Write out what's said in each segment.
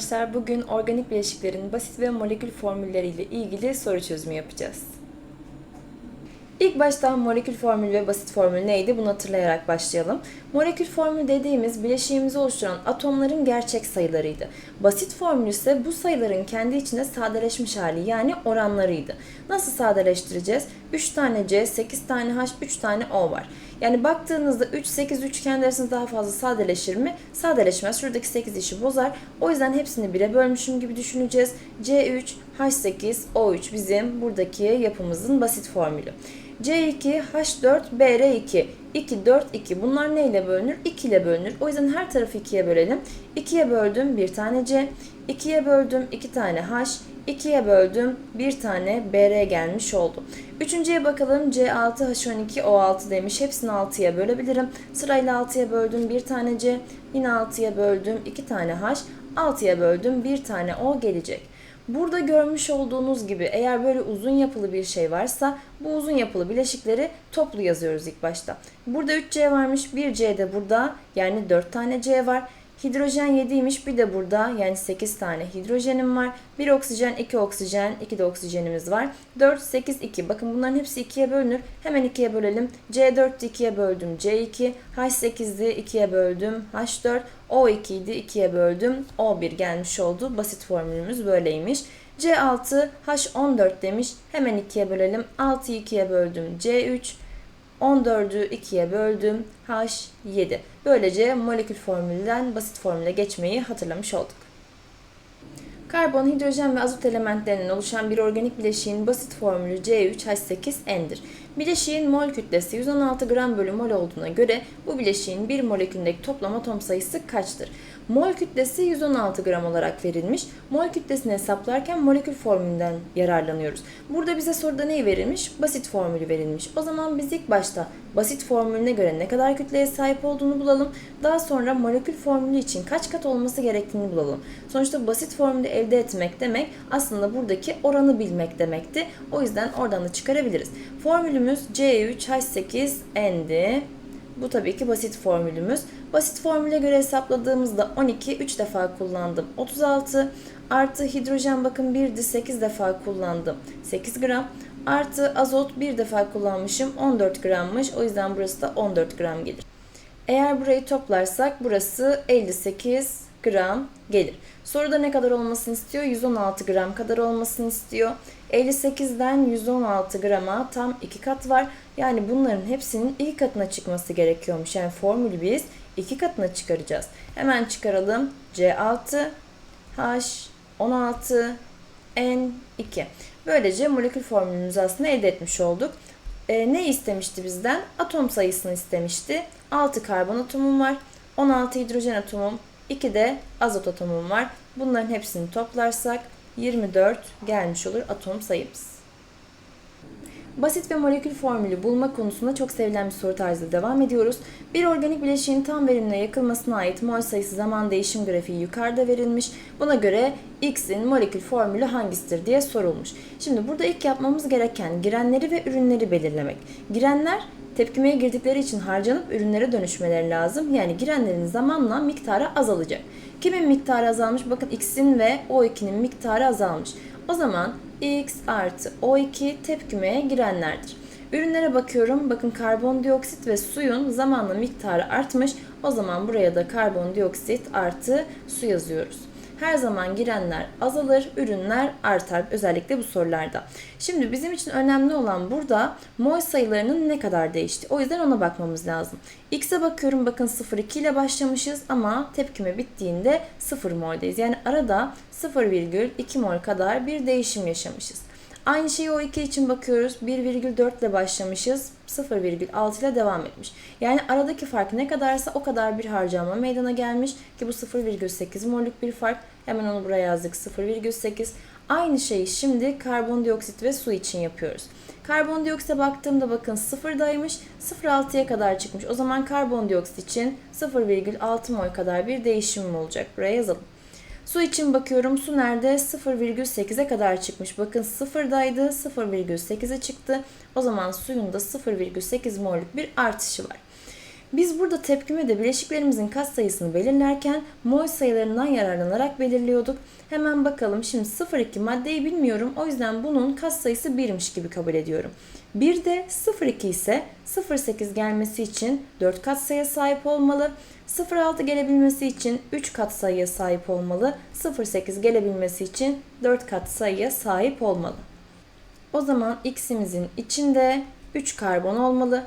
arkadaşlar. Bugün organik bileşiklerin basit ve molekül formülleriyle ilgili soru çözümü yapacağız. İlk başta molekül formülü ve basit formül neydi bunu hatırlayarak başlayalım. Molekül formül dediğimiz bileşiğimizi oluşturan atomların gerçek sayılarıydı. Basit formül ise bu sayıların kendi içinde sadeleşmiş hali yani oranlarıydı. Nasıl sadeleştireceğiz? 3 tane C, 8 tane H, 3 tane O var. Yani baktığınızda 3, 8 üçgenler arasında daha fazla sadeleşir mi? Sadeleşmez. Şuradaki 8 işi bozar. O yüzden hepsini 1'e bölmüşüm gibi düşüneceğiz. C3, H8, O3 bizim buradaki yapımızın basit formülü. C2, H4, BR2. 2, 4, 2. Bunlar neyle bölünür? 2 ile bölünür. O yüzden her tarafı 2'ye bölelim. 2'ye böldüm bir tane C. 2'ye böldüm 2 tane H. 2'ye böldüm bir tane BR gelmiş oldu. Üçüncüye bakalım C6, H12, O6 demiş. Hepsini 6'ya bölebilirim. Sırayla 6'ya böldüm bir tane C. Yine 6'ya böldüm 2 tane H. 6'ya böldüm bir tane O gelecek. Burada görmüş olduğunuz gibi eğer böyle uzun yapılı bir şey varsa bu uzun yapılı bileşikleri toplu yazıyoruz ilk başta. Burada 3C varmış, 1C de burada yani 4 tane C var. Hidrojen 7'ymiş bir de burada yani 8 tane hidrojenim var. 1 oksijen, 2 oksijen, 2 de oksijenimiz var. 4, 8, 2. Bakın bunların hepsi 2'ye bölünür. Hemen 2'ye bölelim. C4'tü 2'ye böldüm. C2, H8'di 2'ye böldüm. H4, O2'ydi 2'ye böldüm. O1 gelmiş oldu. Basit formülümüz böyleymiş. C6, H14 demiş. Hemen 2'ye bölelim. 6'yı 2'ye böldüm. C3, 14'ü 2'ye böldüm. H7. Böylece molekül formülden basit formüle geçmeyi hatırlamış olduk. Karbon, hidrojen ve azot elementlerinden oluşan bir organik bileşiğin basit formülü C3H8N'dir. Bileşiğin mol kütlesi 116 gram bölü mol olduğuna göre bu bileşiğin bir molekülündeki toplam atom sayısı kaçtır? Mol kütlesi 116 gram olarak verilmiş. Mol kütlesini hesaplarken molekül formülünden yararlanıyoruz. Burada bize soruda ne verilmiş? Basit formülü verilmiş. O zaman biz ilk başta basit formülüne göre ne kadar kütleye sahip olduğunu bulalım. Daha sonra molekül formülü için kaç kat olması gerektiğini bulalım. Sonuçta basit formülü elde etmek demek aslında buradaki oranı bilmek demekti. O yüzden oradan da çıkarabiliriz. Formülümüz C3H8N'di. Bu tabii ki basit formülümüz. Basit formüle göre hesapladığımızda 12 3 defa kullandım. 36 artı hidrojen bakın 1'di 8 defa kullandım. 8 gram artı azot 1 defa kullanmışım 14 grammış. O yüzden burası da 14 gram gelir. Eğer burayı toplarsak burası 58 gram gelir. Soruda ne kadar olmasını istiyor? 116 gram kadar olmasını istiyor. 58'den 116 grama tam 2 kat var. Yani bunların hepsinin 2 katına çıkması gerekiyormuş. Yani formülü biz 2 katına çıkaracağız. Hemen çıkaralım. C6 H16 N2. Böylece molekül formülümüzü aslında elde etmiş olduk. E, ne istemişti bizden? Atom sayısını istemişti. 6 karbon atomum var. 16 hidrojen atomum, 2 de azot atomum var. Bunların hepsini toplarsak 24 gelmiş olur atom sayımız. Basit ve molekül formülü bulma konusunda çok sevilen bir soru tarzıyla devam ediyoruz. Bir organik bileşiğin tam verimine yakılmasına ait mol sayısı zaman değişim grafiği yukarıda verilmiş. Buna göre X'in molekül formülü hangisidir diye sorulmuş. Şimdi burada ilk yapmamız gereken girenleri ve ürünleri belirlemek. Girenler tepkimeye girdikleri için harcanıp ürünlere dönüşmeleri lazım. Yani girenlerin zamanla miktarı azalacak. Kimin miktarı azalmış? Bakın X'in ve O2'nin miktarı azalmış. O zaman X artı O2 tepkimeye girenlerdir. Ürünlere bakıyorum. Bakın karbondioksit ve suyun zamanla miktarı artmış. O zaman buraya da karbondioksit artı su yazıyoruz. Her zaman girenler azalır, ürünler artar özellikle bu sorularda. Şimdi bizim için önemli olan burada mol sayılarının ne kadar değişti. O yüzden ona bakmamız lazım. X'e bakıyorum bakın 0,2 ile başlamışız ama tepkime bittiğinde 0 moldeyiz. Yani arada 0,2 mol kadar bir değişim yaşamışız. Aynı şeyi o 2 için bakıyoruz. 1,4 ile başlamışız. 0,6 ile devam etmiş. Yani aradaki fark ne kadarsa o kadar bir harcama meydana gelmiş ki bu 0,8 mol'lük bir fark. Hemen onu buraya yazdık 0,8. Aynı şeyi şimdi karbondioksit ve su için yapıyoruz. Karbondioksite baktığımda bakın sıfırdaymış. 0,6'ya kadar çıkmış. O zaman karbondioksit için 0,6 mol kadar bir değişim olacak. Buraya yazalım. Su için bakıyorum. Su nerede? 0,8'e kadar çıkmış. Bakın sıfırdaydı. 0,8'e çıktı. O zaman suyun da 0,8 mol'lük bir artışı var. Biz burada tepkimede bileşiklerimizin kat sayısını belirlerken mol sayılarından yararlanarak belirliyorduk. Hemen bakalım şimdi 0,2 maddeyi bilmiyorum o yüzden bunun kat sayısı 1'miş gibi kabul ediyorum. Bir de 0,2 ise 0,8 gelmesi için 4 kat sayıya sahip olmalı. 0,6 gelebilmesi için 3 kat sayıya sahip olmalı. 0,8 gelebilmesi için 4 kat sayıya sahip olmalı. O zaman x'imizin içinde 3 karbon olmalı.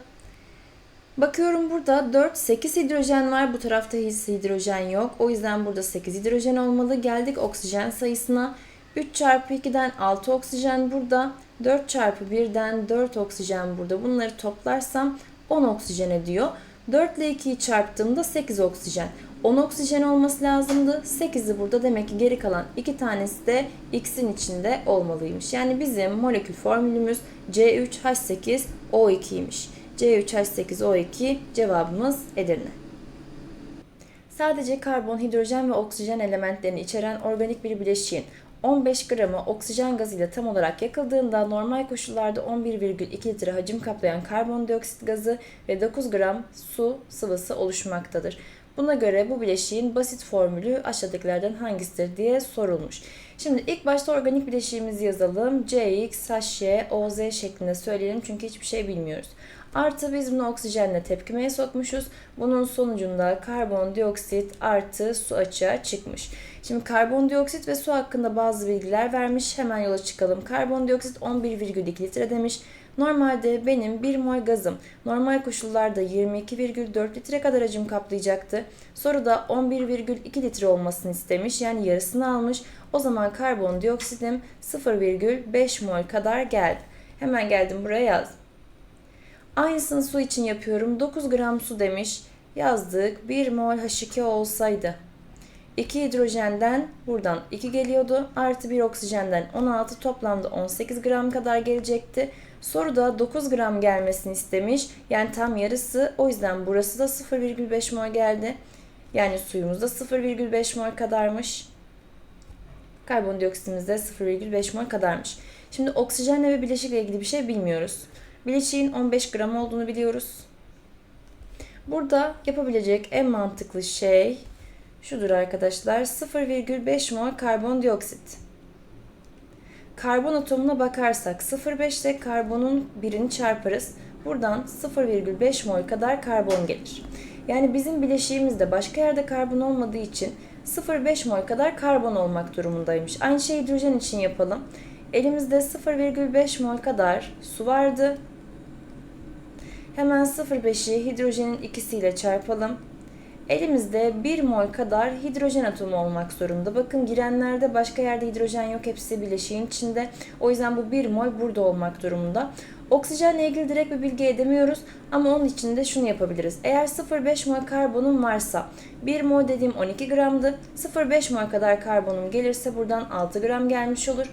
Bakıyorum burada 4, 8 hidrojen var. Bu tarafta hiç hidrojen yok. O yüzden burada 8 hidrojen olmalı. Geldik oksijen sayısına. 3 çarpı 2'den 6 oksijen burada. 4 çarpı 1'den 4 oksijen burada. Bunları toplarsam 10 oksijen ediyor. 4 ile 2'yi çarptığımda 8 oksijen. 10 oksijen olması lazımdı. 8'i burada demek ki geri kalan 2 tanesi de X'in içinde olmalıymış. Yani bizim molekül formülümüz C3H8O2'ymiş. C3H8O2 cevabımız Edirne. Sadece karbon, hidrojen ve oksijen elementlerini içeren organik bir bileşiğin 15 gramı oksijen gazıyla tam olarak yakıldığında normal koşullarda 11,2 litre hacim kaplayan karbondioksit gazı ve 9 gram su sıvısı oluşmaktadır. Buna göre bu bileşiğin basit formülü aşağıdakilerden hangisidir diye sorulmuş. Şimdi ilk başta organik bileşiğimizi yazalım. CX, HY, OZ şeklinde söyleyelim çünkü hiçbir şey bilmiyoruz. Artı biz bunu oksijenle tepkimeye sokmuşuz. Bunun sonucunda karbondioksit artı su açığa çıkmış. Şimdi karbondioksit ve su hakkında bazı bilgiler vermiş. Hemen yola çıkalım. Karbondioksit 11,2 litre demiş. Normalde benim 1 mol gazım normal koşullarda 22,4 litre kadar hacim kaplayacaktı. Soruda 11,2 litre olmasını istemiş. Yani yarısını almış. O zaman karbondioksidim 0,5 mol kadar geldi. Hemen geldim buraya yazdım. Aynısını su için yapıyorum. 9 gram su demiş. Yazdık. 1 mol H2 olsaydı. 2 hidrojenden buradan 2 geliyordu. Artı 1 oksijenden 16 toplamda 18 gram kadar gelecekti. Soruda 9 gram gelmesini istemiş. Yani tam yarısı. O yüzden burası da 0,5 mol geldi. Yani suyumuz da 0,5 mol kadarmış. Karbondioksit de 0,5 mol kadarmış. Şimdi oksijenle ve bileşikle ilgili bir şey bilmiyoruz. Bileşiğin 15 gram olduğunu biliyoruz. Burada yapabilecek en mantıklı şey şudur arkadaşlar. 0,5 mol karbondioksit. Karbon atomuna bakarsak 0,5 ile karbonun birini çarparız. Buradan 0,5 mol kadar karbon gelir. Yani bizim bileşiğimizde başka yerde karbon olmadığı için 0,5 mol kadar karbon olmak durumundaymış. Aynı şeyi hidrojen için yapalım. Elimizde 0,5 mol kadar su vardı. Hemen 0,5'i hidrojenin ikisiyle çarpalım. Elimizde 1 mol kadar hidrojen atomu olmak zorunda. Bakın girenlerde başka yerde hidrojen yok. Hepsi bileşiğin içinde. O yüzden bu 1 mol burada olmak durumunda. Oksijenle ilgili direkt bir bilgi edemiyoruz ama onun için de şunu yapabiliriz. Eğer 0,5 mol karbonum varsa 1 mol dediğim 12 gramdı. 0,5 mol kadar karbonum gelirse buradan 6 gram gelmiş olur.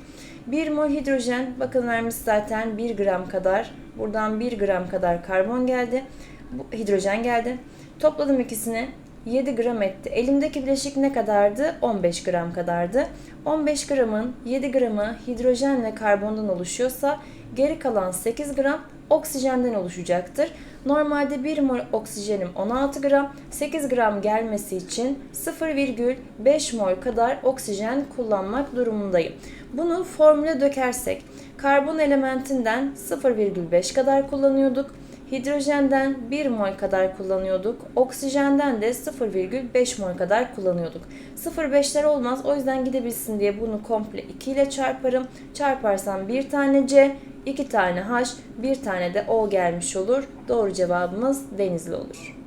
1 mol hidrojen bakın vermiş zaten 1 gram kadar. Buradan 1 gram kadar karbon geldi. Bu, hidrojen geldi. Topladım ikisini. 7 gram etti. Elimdeki bileşik ne kadardı? 15 gram kadardı. 15 gramın 7 gramı hidrojen ve karbondan oluşuyorsa geri kalan 8 gram oksijenden oluşacaktır. Normalde 1 mol oksijenim 16 gram, 8 gram gelmesi için 0,5 mol kadar oksijen kullanmak durumundayım. Bunu formüle dökersek karbon elementinden 0,5 kadar kullanıyorduk. Hidrojenden 1 mol kadar kullanıyorduk. Oksijenden de 0,5 mol kadar kullanıyorduk. 0,5'ler olmaz. O yüzden gidebilsin diye bunu komple 2 ile çarparım. Çarparsam bir tane C, 2 tane H, bir tane de O gelmiş olur. Doğru cevabımız Denizli olur.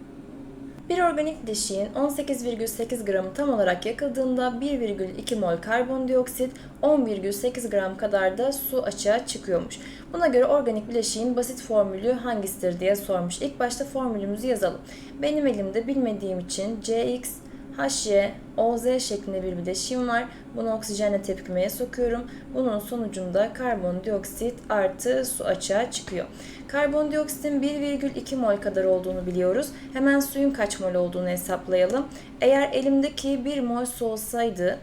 Bir organik bileşiğin 18,8 gramı tam olarak yakıldığında 1,2 mol karbondioksit, 10,8 gram kadar da su açığa çıkıyormuş. Buna göre organik bileşiğin basit formülü hangisidir diye sormuş. İlk başta formülümüzü yazalım. Benim elimde bilmediğim için CX HY, OZ şeklinde bir bileşim var. Bunu oksijenle tepkimeye sokuyorum. Bunun sonucunda karbondioksit artı su açığa çıkıyor. Karbondioksitin 1,2 mol kadar olduğunu biliyoruz. Hemen suyun kaç mol olduğunu hesaplayalım. Eğer elimdeki 1 mol su olsaydı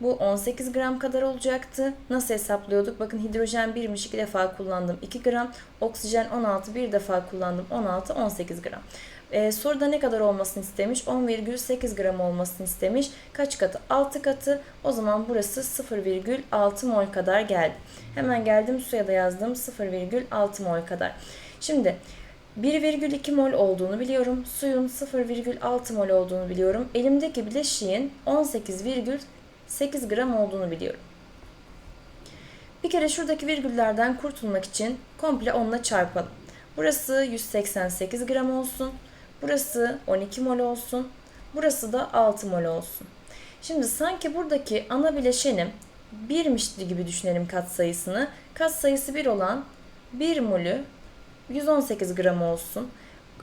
bu 18 gram kadar olacaktı. Nasıl hesaplıyorduk? Bakın hidrojen 1'miş 2 defa kullandım 2 gram. Oksijen 16 bir defa kullandım 16 18 gram. Ee, soruda ne kadar olmasını istemiş? 10,8 gram olmasını istemiş. Kaç katı? 6 katı. O zaman burası 0,6 mol kadar geldi. Hemen geldim suya da yazdım 0,6 mol kadar. Şimdi 1,2 mol olduğunu biliyorum. Suyun 0,6 mol olduğunu biliyorum. Elimdeki bileşiğin 18,8 gram olduğunu biliyorum. Bir kere şuradaki virgüllerden kurtulmak için komple onunla çarpalım. Burası 188 gram olsun. Burası 12 mol olsun. Burası da 6 mol olsun. Şimdi sanki buradaki ana bileşenim 1'mişti gibi düşünelim katsayısını. Katsayısı 1 olan 1 molü 118 gram olsun.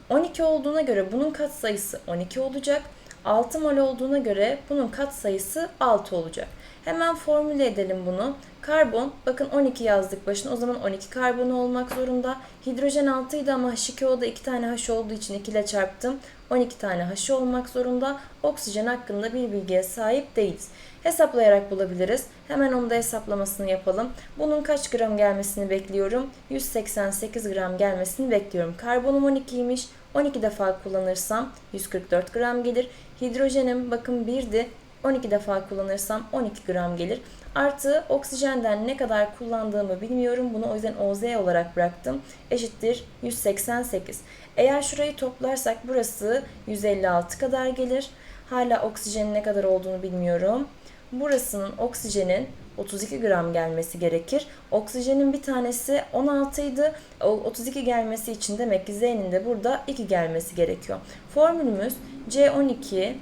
12 olduğuna göre bunun katsayısı 12 olacak. 6 mol olduğuna göre bunun katsayısı 6 olacak. Hemen formüle edelim bunu. Karbon, bakın 12 yazdık başına. O zaman 12 karbon olmak zorunda. Hidrojen 6 idi ama H2O'da 2 tane H olduğu için 2 ile çarptım. 12 tane H olmak zorunda. Oksijen hakkında bir bilgiye sahip değiliz. Hesaplayarak bulabiliriz. Hemen onu da hesaplamasını yapalım. Bunun kaç gram gelmesini bekliyorum? 188 gram gelmesini bekliyorum. Karbonum 12'ymiş. 12 defa kullanırsam 144 gram gelir. Hidrojenim bakın 1'di. 12 defa kullanırsam 12 gram gelir. Artı oksijenden ne kadar kullandığımı bilmiyorum. Bunu o yüzden OZ olarak bıraktım. Eşittir 188. Eğer şurayı toplarsak burası 156 kadar gelir. Hala oksijenin ne kadar olduğunu bilmiyorum. Burasının oksijenin 32 gram gelmesi gerekir. Oksijenin bir tanesi 16 idi. O 32 gelmesi için demek ki Z'nin de burada 2 gelmesi gerekiyor. Formülümüz C12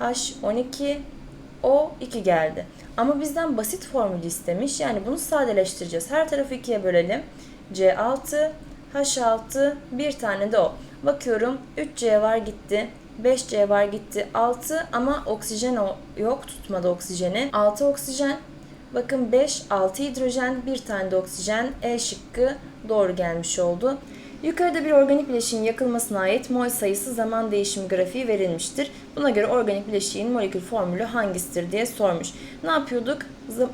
H12 O2 geldi. Ama bizden basit formülü istemiş. Yani bunu sadeleştireceğiz. Her tarafı ikiye bölelim. C6 H6 bir tane de O. Bakıyorum 3C var gitti. 5C var gitti. 6 ama oksijen yok tutmadı oksijeni. 6 oksijen. Bakın 5, 6 hidrojen, bir tane de oksijen. E şıkkı doğru gelmiş oldu. Yukarıda bir organik bileşiğin yakılmasına ait mol sayısı zaman değişimi grafiği verilmiştir. Buna göre organik bileşiğin molekül formülü hangisidir diye sormuş. Ne yapıyorduk?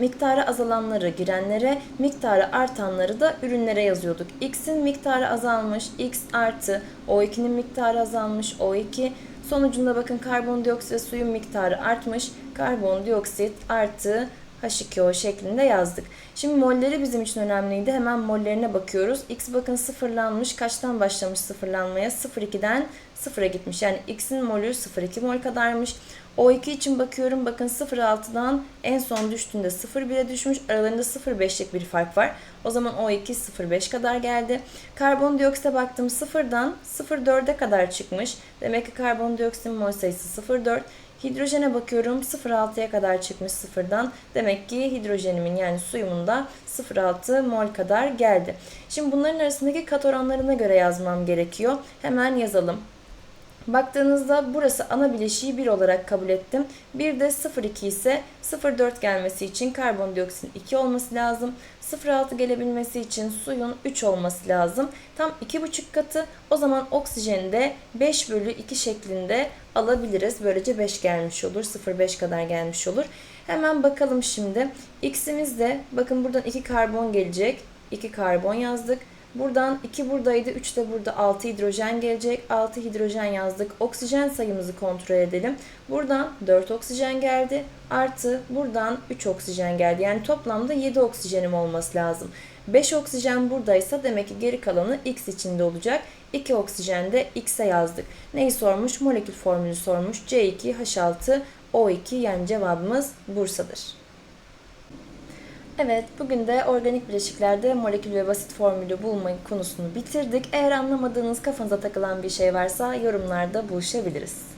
Miktarı azalanları girenlere, miktarı artanları da ürünlere yazıyorduk. X'in miktarı azalmış, X artı, O2'nin miktarı azalmış, O2. Sonucunda bakın karbondioksit ve suyun miktarı artmış, karbondioksit artı H2O şeklinde yazdık. Şimdi molleri bizim için önemliydi. Hemen mollerine bakıyoruz. X bakın sıfırlanmış. Kaçtan başlamış sıfırlanmaya? 0,2'den 0'a gitmiş. Yani X'in molü 0,2 mol kadarmış. O2 için bakıyorum. Bakın 0,6'dan en son düştüğünde 0,1'e düşmüş. Aralarında 0,5'lik bir fark var. O zaman O2 0,5 kadar geldi. Karbondioksite baktım 0'dan 0,4'e kadar çıkmış. Demek ki karbondioksitin mol sayısı 0,4. Hidrojene bakıyorum 0,6'ya kadar çıkmış sıfırdan. Demek ki hidrojenimin yani suyumun da 0,6 mol kadar geldi. Şimdi bunların arasındaki kat oranlarına göre yazmam gerekiyor. Hemen yazalım. Baktığınızda burası ana bileşiği 1 olarak kabul ettim. Bir de 0,2 ise 0,4 gelmesi için karbondioksitin 2 olması lazım. 0,6 gelebilmesi için suyun 3 olması lazım. Tam 2,5 katı. O zaman oksijeni de 5 bölü 2 şeklinde alabiliriz. Böylece 5 gelmiş olur. 0,5 kadar gelmiş olur. Hemen bakalım şimdi. X'imiz de bakın buradan 2 karbon gelecek. 2 karbon yazdık. Buradan 2 buradaydı, 3 de burada 6 hidrojen gelecek. 6 hidrojen yazdık. Oksijen sayımızı kontrol edelim. Buradan 4 oksijen geldi. Artı buradan 3 oksijen geldi. Yani toplamda 7 oksijenim olması lazım. 5 oksijen buradaysa demek ki geri kalanı X içinde olacak. 2 oksijen de X'e yazdık. Neyi sormuş? Molekül formülü sormuş. C2H6 O2 yani cevabımız Bursa'dır. Evet, bugün de organik bileşiklerde molekül ve basit formülü bulma konusunu bitirdik. Eğer anlamadığınız kafanıza takılan bir şey varsa yorumlarda buluşabiliriz.